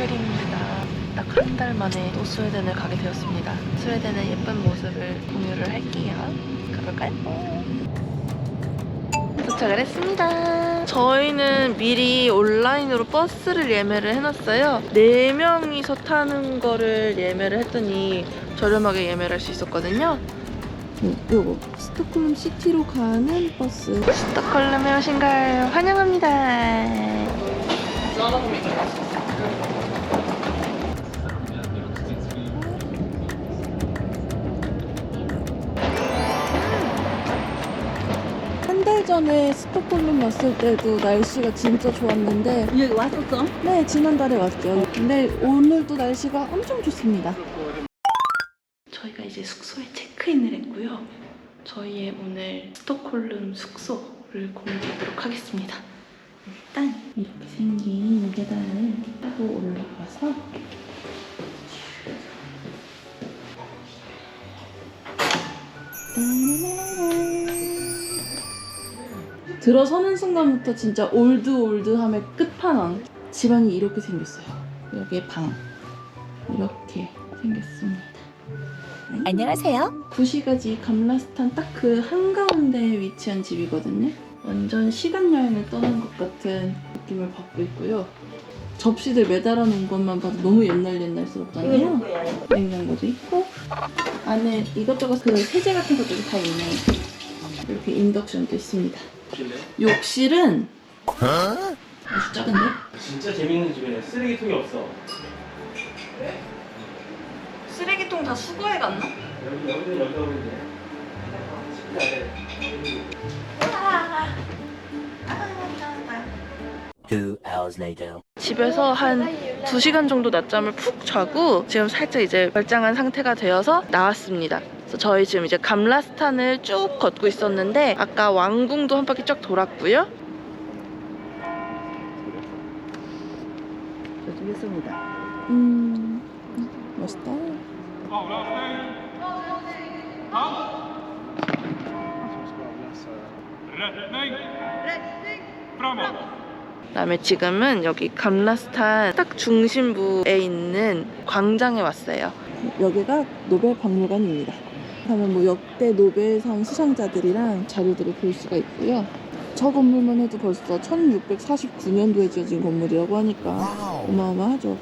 슈크림입니다. 딱 한 달 만에 또 스웨덴을 가게 되었습니다. 스웨덴의 예쁜 모습을 공유를 할게요. 가볼까요? 도착을 했습니다. 저희는 미리 온라인으로 버스를 예매를 해놨어요. 4명이서 타는 거를 예매를 했더니 저렴하게 예매를 할 수 있었거든요. 요거 스톡홀름 시티로 가는 버스. 스톡홀름에 오신 걸 환영합니다. 전에 스톡홀름 왔을 때도 날씨가 진짜 좋았는데 여기 왔었어? 네 지난달에 왔죠 근데 오늘도 날씨가 엄청 좋습니다 저희가 이제 숙소에 체크인을 했고요. 저희의 오늘 스톡홀름 숙소를 공개하도록 하겠습니다. 일단 이렇게 생긴 계단을 타고 올라가서 들어서는 순간부터 진짜 올드 올드함의 끝판왕 집안이 이렇게 생겼어요 여기에 방 이렇게 생겼습니다 안녕하세요. 구시가지 감라스탄 딱 그 한가운데에 위치한 집이거든요. 완전 시간 여행을 떠난 것 같은 느낌을 받고 있고요. 접시들 매달아 놓은 것만 봐도 너무 옛날 옛날스럽잖아요. 냉장고도 있고 안에 이것저것 그 세제 같은 것들이 다 있네요. 이렇게 인덕션도 있습니다. 욕실은 아주 작은데? 진짜 재밌는 집이네. 쓰레기통이 없어. 쓰레기통 다 수거해 갔나? 여기 여기는. Two hours later. 집에서 한 2시간 정도 낮잠을 푹 자고 지금 살짝 이제 멀짱한 상태가 되어서 나왔습니다. 그래서 저희 지금 이제 감라스탄을 쭉 걷고 있었는데 아까 왕궁도 한 바퀴 쫙 돌았고요. 저쪽에 음, 멋있다. 그다음에 지금은 여기 감라스탄 딱 중심부에 있는 광장에 왔어요. 여기가 노벨 박물관입니다. 하면 뭐 역대 노벨상 수상자들이랑 자료들을 볼 수가 있고요. 저 건물만 해도 벌써 1649년도에 지어진 건물이라고 하니까 어마어마하죠.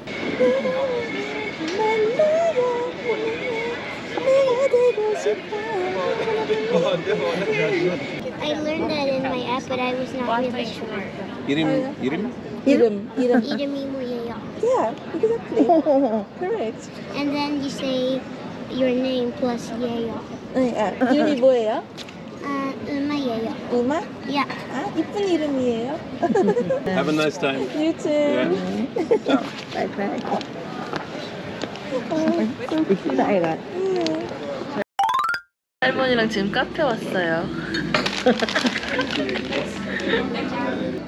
I learned that in my app, but I was not really sure. 이름 이름? 이름, 이름. Irimi Moyeo. Yeah, exactly. Correct. And then you say your name plus Yeo. 네, 아, 이름이 뭐예요? Uh, Uma Yeo. 우마? Yeah. 아, 이쁜 이름이에요. Have a nice time. You too. 바이바이. 이쁘다 애가. 할머니랑 지금 카페 왔어요.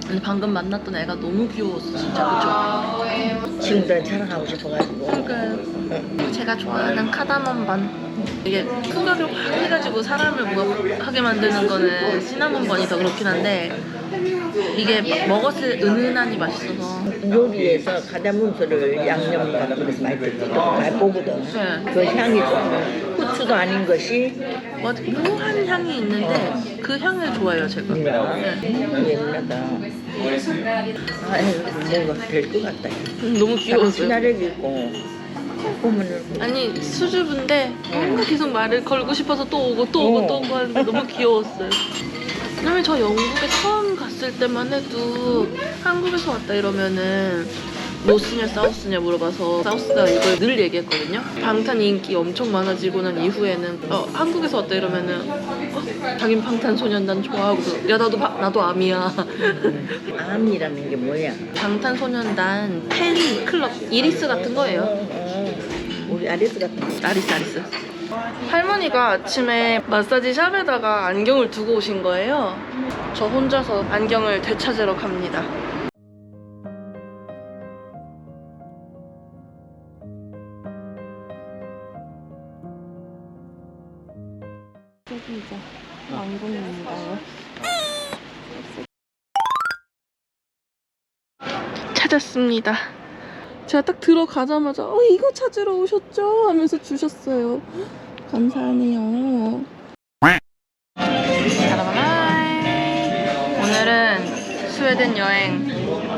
근데 방금 만났던 애가 너무 귀여웠어, 진짜 그쵸? 친구들 자랑하고 싶어가지고. 그러니까 제가 좋아하는 카다몬 반. 이게 풍각을 확 해가지고 사람을 뭔가 하게 만드는 거는 시나몬 번이 더 그렇긴 한데 이게 먹었을 은은하니 맛있어서 요리에서 가자문서를 양념 같은 데서 많이 듣거든. 많이 보거든. 네. 그 향이 좋아. 후추도 아닌 것이 맞아 묘한 향이 있는데 그 향을 좋아해요 제가. 네. 옛날다. 아유, 뭐가 될것 같다. 음, 너무 귀여웠어요. 시나리오 있고. 아니 수줍은데 뭔가 계속 말을 걸고 싶어서 또 오고 또 오고 또 오고 하는데 너무 귀여웠어요. 왜냐면 저 영국에 처음 갔을 때만 해도 한국에서 왔다 이러면은 노스냐 사우스냐 물어봐서 사우스다 이걸 늘 얘기했거든요. 방탄 인기 엄청 많아지고 난 이후에는 어, 한국에서 왔다 이러면은 어, 자긴 방탄소년단 좋아하고 야 나도 바- 나도 암이야. 암이라는 게 뭐야? 방탄소년단 팬 클럽 이리스 같은 거예요. 어, 어. 우리 아리스 같은 거. 아리스 아리스 할머니가 아침에 마사지 샵에다가 안경을 두고 오신 거예요 저 혼자서 안경을 되찾으러 갑니다 저기. 찾았습니다 제가 딱 들어가자마자 어 이거 찾으러 오셨죠? 하면서 주셨어요. 감사하네요. 오늘은 스웨덴 여행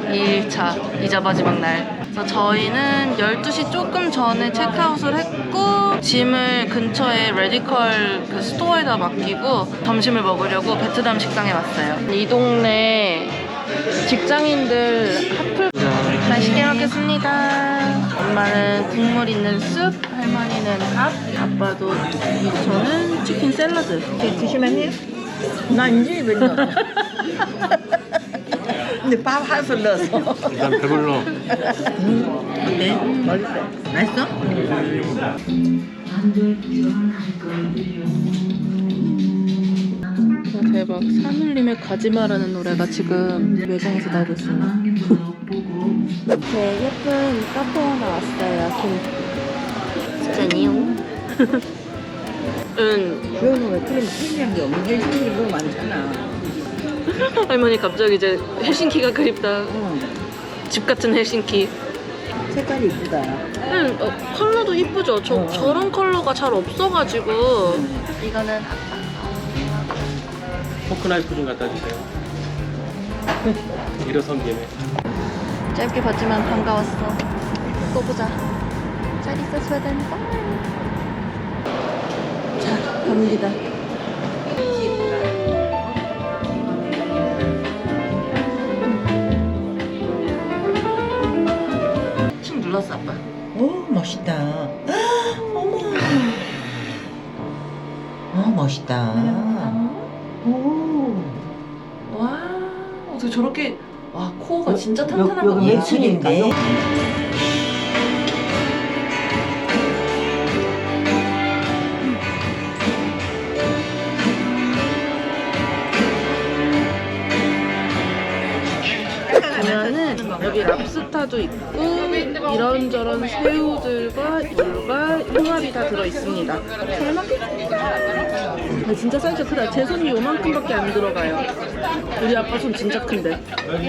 2일차 이자 마지막 날. 그래서 저희는 12시 조금 전에 체크아웃을 했고 짐을 근처에 레디컬 그 스토어에다 맡기고 점심을 먹으려고 베트남 식당에 왔어요. 이 동네 직장인들 맛있게 먹겠습니다. 엄마는 국물 있는 쑥, 할머니는 밥, 아빠도 저는 치킨 샐러드. 드시면 해요? 나 이제 맨날. 근데 밥 하서 넣어서. 일단 배불러. 어때? 맛있어. 맛있어? 와 대박 산울림의 가지마라는 노래가 지금 매장에서 나오고 있습니다 네 예쁜 카페 하나 왔어요 진짜니요? 응 주연은 왜 그런 편리한 게 없는 헬싱이 너무 많잖아. 할머니 갑자기 이제 헬싱키가 그립다 응. 집 같은 헬싱키 색깔이 이쁘다. 응 어, 컬러도 이쁘죠 저, 어, 어. 저런 컬러가 잘 없어가지고 이거는 포크 나이프 좀 갖다 주세요. 일어선 김에. 짧게 봤지만 반가웠어 또 보자 잘 있어 스웨덴 자 갑니다 침 눌렀어 아빠 오 멋있다. 어머. 어 멋있다. 오. 와 어떻게 저렇게 와 코어가 진짜 여- 탄탄한 거 여기 예술인데. 보면은 여기 랍스타도 있고 이런저런 새우들과 홍합이 다 들어 있습니다. 잘 먹겠습니다. 아, 진짜 사이즈 크다. 제 손이 요만큼밖에 안 들어가요. 우리 아빠 손 진짜 큰데. One